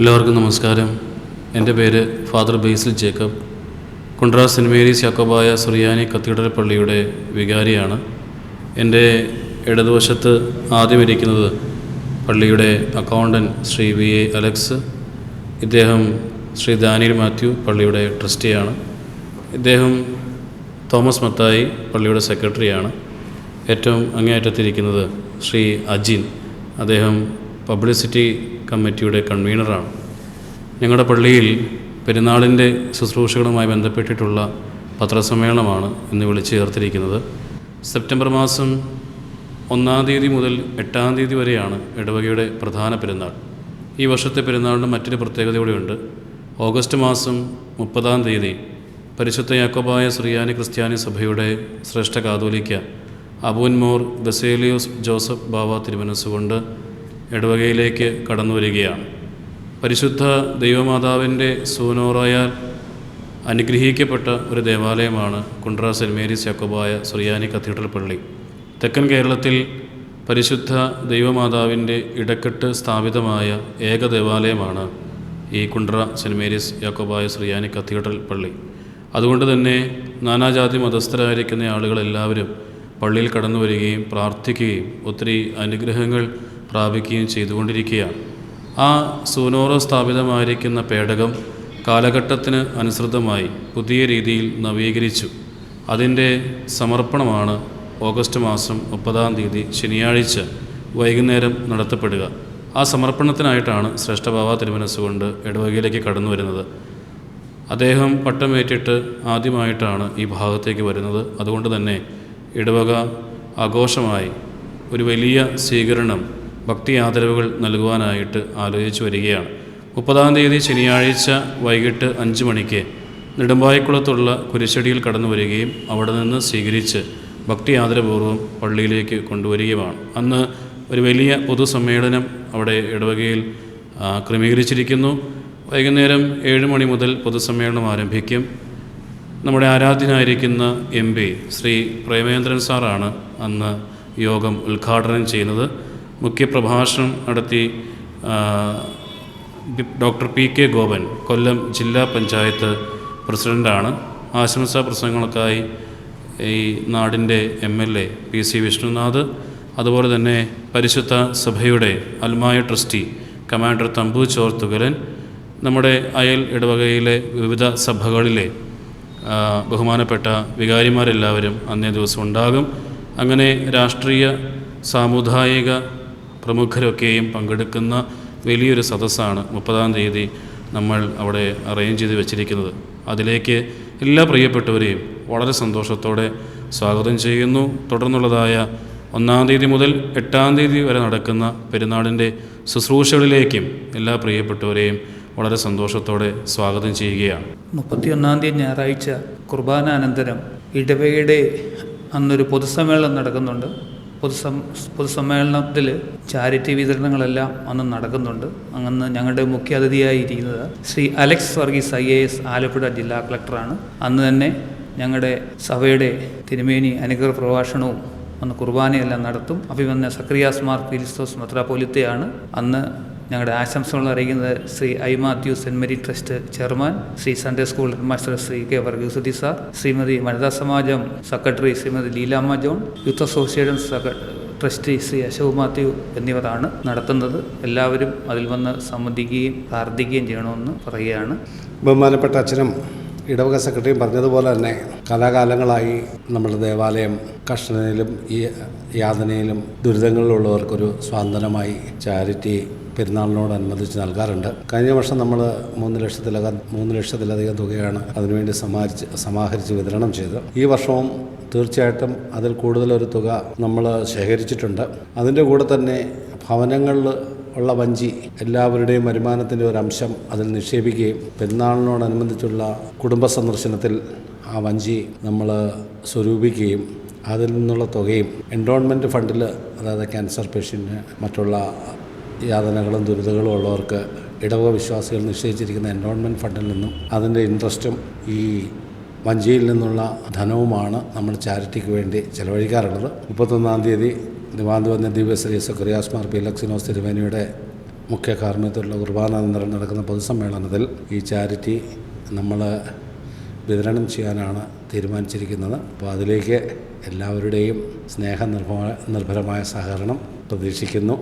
എല്ലാവർക്കും നമസ്കാരം. എന്റെ പേര് father Basil Jacob. Kundra saint Mary's Yakobaya Suriyani cathedral പള്ളിയുടെ വികാരിയാണ്. എന്റെ ഇടതുവശത്ത് ആദ്യം ഇരിക്കുന്നത് പള്ളിയുടെ accountant Shri V A Alex. ഇദ്ദേഹം ശ്രീ ദാനിയൽ മാത്യു പള്ളിയുടെ ട്രസ്റ്റിയാണ്. ഇദ്ദേഹം തോമസ് മത്തായി പള്ളിയുടെ സെക്രട്ടറിയാണ്. ഏറ്റവും അങ്ങേയറ്റത്തിരിക്കുന്നത് ശ്രീ അജിൻ. അദ്ദേഹം പബ്ലിസിറ്റി കമ്മിറ്റിയുടെ കൺവീനറാണ്. ഞങ്ങളുടെ പള്ളിയിൽ പെരുന്നാളിന്റെ ശുശ്രൂഷകളുമായി ബന്ധപ്പെട്ടിട്ടുള്ള പത്രസമ്മേളനമാണ് ഇന്ന് വിളിച്ചു ചേർത്തിരിക്കുന്നത്. സെപ്റ്റംബർ മാസം ഒന്നാം തീയതി മുതൽ എട്ടാം തീയതി വരെയാണ് ഇടവകയുടെ പ്രധാന പെരുന്നാൾ. ഈ വർഷത്തെ പെരുന്നാളിന് മറ്റൊരു പ്രത്യേകത ഓഗസ്റ്റ് മാസം മുപ്പതാം തീയതി പരിശുദ്ധ യാക്കോബായ ശ്രീയാനി ക്രിസ്ത്യാനി സഭയുടെ ശ്രേഷ്ഠ കാതോലിക്ക അബൂൻമോർ ബസേലിയോസ് ജോസഫ് ബാവ തിരുമനസ്സുകൊണ്ട് ഇടവകയിലേക്ക് കടന്നു വരികയാണ്. പരിശുദ്ധ ദൈവമാതാവിന്റെ സൂനോറയാൽ അനുഗ്രഹിക്കപ്പെട്ട ഒരു ദേവാലയമാണ് Kundra saint Mary's Yakobaya Suriyani cathedral പള്ളി. തെക്കൻ കേരളത്തിൽ പരിശുദ്ധ ദൈവമാതാവിന്റെ ഇടക്കെട്ട് സ്ഥാപിതമായ ഏക ദേവാലയമാണ് ഈ Kundra saint Mary's Yakobaya Suriyani cathedral പള്ളി. അതുകൊണ്ട് തന്നെ നാനാജാതി മതസ്ഥരായിരിക്കുന്ന ആളുകളെല്ലാവരും പള്ളിയിൽ കടന്നു വരികയും പ്രാർത്ഥിക്കുകയും ഒത്തിരി അനുഗ്രഹങ്ങൾ പ്രാപിക്കുകയും ചെയ്തുകൊണ്ടിരിക്കുകയാണ്. ആ സൂനോറോ സ്ഥാപിതമായിരിക്കുന്ന പേടകം കാലഘട്ടത്തിന് അനുസൃതമായി പുതിയ രീതിയിൽ നവീകരിച്ചു. അതിന്റെ സമർപ്പണമാണ് ഓഗസ്റ്റ് മാസം മുപ്പതാം തീയതി ശനിയാഴ്ച വൈകുന്നേരം നടത്തപ്പെടുക. ആ സമർപ്പണത്തിനായിട്ടാണ് ശ്രേഷ്ഠഭാവ തിരുമനസ്സുകൊണ്ട് ഇടവകയിലേക്ക് കടന്നു വരുന്നത്. അദ്ദേഹം പട്ടമേറ്റിട്ട് ആദ്യമായിട്ടാണ് ഈ ഭാഗത്തേക്ക് വരുന്നത്. അതുകൊണ്ട് തന്നെ ഇടവക ആഘോഷമായി ഒരു വലിയ സ്വീകരണം ഭക്തി ആദരവുകൾ നൽകുവാനായിട്ട് ആലോചിച്ചു വരികയാണ്. മുപ്പതാം തീയതി ശനിയാഴ്ച വൈകിട്ട് അഞ്ച് മണിക്ക് നെടുമ്പായിക്കുളത്തുള്ള കുരിശടിയിൽ കടന്നു വരികയും അവിടെ നിന്ന് സ്വീകരിച്ച് ഭക്തി ആദരപൂർവം പള്ളിയിലേക്ക് കൊണ്ടുവരികയുമാണ്. അന്ന് ഒരു വലിയ പൊതുസമ്മേളനം അവിടെ ഇടവകയിൽ ക്രമീകരിച്ചിരിക്കുന്നു. വൈകുന്നേരം ഏഴ് മണി മുതൽ പൊതുസമ്മേളനം ആരംഭിക്കും. നമ്മുടെ ആരാധ്യനായിരിക്കുന്ന എം പി ശ്രീ പ്രേമേന്ദ്രൻ സാറാണ് അന്ന് യോഗം ഉദ്ഘാടനം ചെയ്യുന്നത്. മുഖ്യപ്രഭാഷണം നടത്തി doctor P K Gopan Kollam ജില്ലാ പഞ്ചായത്ത് പ്രസിഡന്റാണ് ആശംസാ പ്രസംഗങ്ങൾക്കായി ഈ നാടിന്റെ M L A P C Vishnunath അതുപോലെ തന്നെ പരിശുദ്ധ സഭയുടെ അൽമായ ട്രസ്റ്റി കമാൻഡർ തമ്പു ചോർ നമ്മുടെ അയൽ ഇടവകയിലെ വിവിധ സഭകളിലെ ബഹുമാനപ്പെട്ട വികാരിമാരെല്ലാവരും അന്നേ ദിവസം ഉണ്ടാകും. അങ്ങനെ രാഷ്ട്രീയ സാമുദായിക പ്രമുഖരൊക്കെയും പങ്കെടുക്കുന്ന വലിയൊരു സദസ്സാണ് മുപ്പതാം തീയതി നമ്മൾ അവിടെ അറേഞ്ച് ചെയ്ത് വെച്ചിരിക്കുന്നത്. അതിലേക്ക് എല്ലാ പ്രിയപ്പെട്ടവരെയും വളരെ സന്തോഷത്തോടെ സ്വാഗതം ചെയ്യുന്നു. തുടർന്നുള്ളതായ ഒന്നാം തീയതി മുതൽ എട്ടാം തീയതി വരെ നടക്കുന്ന പെരുന്നാളിന്റെ ശുശ്രൂഷകളിലേക്കും എല്ലാ പ്രിയപ്പെട്ടവരെയും വളരെ സന്തോഷത്തോടെ സ്വാഗതം ചെയ്യുകയാണ്. മുപ്പത്തിയൊന്നാം തീയതി ഞായറാഴ്ച കുർബാനാനന്തരം ഇടവയുടെ അന്നൊരു പൊതുസമ്മേളനം നടക്കുന്നുണ്ട്. പൊതുസം പൊതുസമ്മേളനത്തിൽ ചാരിറ്റി വിതരണങ്ങളെല്ലാം അന്ന് നടക്കുന്നുണ്ട്. അങ്ങനെ ഞങ്ങളുടെ മുഖ്യ അതിഥിയായി ഇരിക്കുന്നത് Shri Alex Varghese I A S Alappuzha ജില്ലാ കളക്ടറാണ്. അന്ന് തന്നെ ഞങ്ങളുടെ സഭയുടെ തിരുമേനി അനുഗ്രഹ പ്രഭാഷണവും അന്ന് കുർബാനയെല്ലാം നടത്തും. അഭിമന്യ സക്രിയാസ് മാർ ഫിലിസ്തോസ് അന്ന് ഞങ്ങളുടെ ആശംസകൾ അറിയിക്കുന്നത് Shri I Mathew Saint Mary trust chairman Shri Sunday school master Shri K വർഗീസുദ്ദി sir Shrimati വനിതാ സമാജം secretary Shrimati Leelamma John youth association trustee Shri Ashok Mathew എന്നിവരാണ് നടത്തുന്നത്. എല്ലാവരും അതിൽ വന്ന് സംബന്ധിക്കുകയും പ്രാർത്ഥിക്കുകയും ചെയ്യണമെന്ന് പറയുകയാണ്. ബഹുമാനപ്പെട്ട അച്ഛനും ഇടവക സെക്രട്ടറിയും പറഞ്ഞതുപോലെ തന്നെ കലാകാലങ്ങളായി നമ്മുടെ ദേവാലയം കഷ്ണനയിലും ഈ യാതനയിലും ദുരിതങ്ങളിലുള്ളവർക്കൊരു സ്വാതന്ത്ര്യമായി ചാരിറ്റി പെരുന്നാളിനോടനുബന്ധിച്ച് നൽകാറുണ്ട്. കഴിഞ്ഞ വർഷം നമ്മൾ മൂന്ന് ലക്ഷത്തിലകം മൂന്ന് ലക്ഷത്തിലധികം തുകയാണ് അതിനുവേണ്ടി സമാഹരിച്ച് സമാഹരിച്ച് വിതരണം ചെയ്തത്. ഈ വർഷവും തീർച്ചയായിട്ടും അതിൽ കൂടുതലൊരു തുക നമ്മൾ ശേഖരിച്ചിട്ടുണ്ട്. അതിന്റെ കൂടെ തന്നെ ഭവനങ്ങളിൽ ഉള്ള വഞ്ചി എല്ലാവരുടെയും വരുമാനത്തിന്റെ ഒരു അംശം അതിൽ നിക്ഷേപിക്കുകയും പെരുന്നാളിനോടനുബന്ധിച്ചുള്ള കുടുംബ സന്ദർശനത്തിൽ ആ വഞ്ചി നമ്മൾ സ്വരൂപിക്കുകയും അതിൽ നിന്നുള്ള തുകയും എൻഡോൺമെന്റ് ഫണ്ടിൽ അതായത് ക്യാൻസർ പേഷ്യന്റിന് മറ്റുള്ള യാതനകളും ദുരിതങ്ങളും ഉള്ളവർക്ക് ഇടവക വിശ്വാസികൾ നിശ്ചയിച്ചിരിക്കുന്ന എൻഡോൺമെന്റ് ഫണ്ടിൽ നിന്നും അതിന്റെ ഇൻട്രസ്റ്റും ഈ വഞ്ചിയിൽ നിന്നുള്ള ധനവുമാണ് നമ്മൾ ചാരിറ്റിക്ക് വേണ്ടി ചെലവഴിക്കാറുള്ളത്. മുപ്പത്തൊന്നാം തീയതി ദിവാന്തുവന്ന ദിവ്യശ്രീ സക്രിയാസ് മാർ പി ലക്സിനോസ് തിരുവേനിയുടെ മുഖ്യ കാർമ്മികത്തിലുള്ള കുർബാനാനന്തരം നടക്കുന്ന പൊതുസമ്മേളനത്തിൽ ഈ ചാരിറ്റി നമ്മൾ വിതരണം ചെയ്യാനാണ് തീരുമാനിച്ചിരിക്കുന്നത്. അപ്പോൾ അതിലേക്ക് എല്ലാവരുടെയും സ്നേഹ നിർഭരമായ സഹകരണം പ്രതീക്ഷിക്കുന്നു.